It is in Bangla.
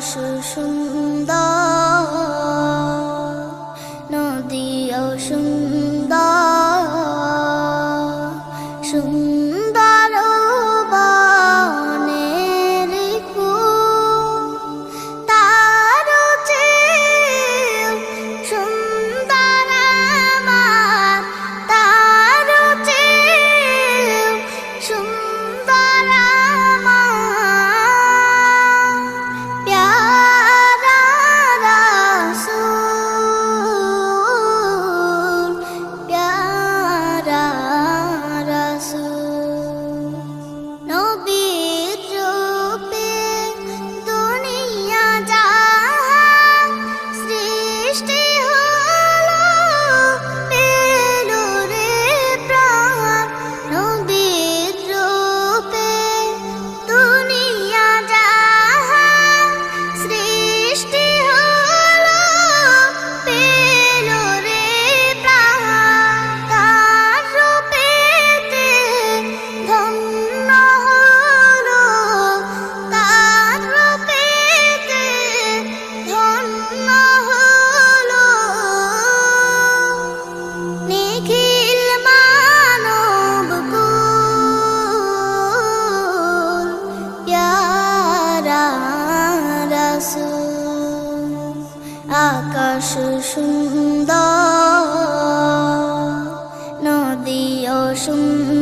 সুন্দর নদীও সুন্দর আকাশ সুন্দর নদীও সুন্দর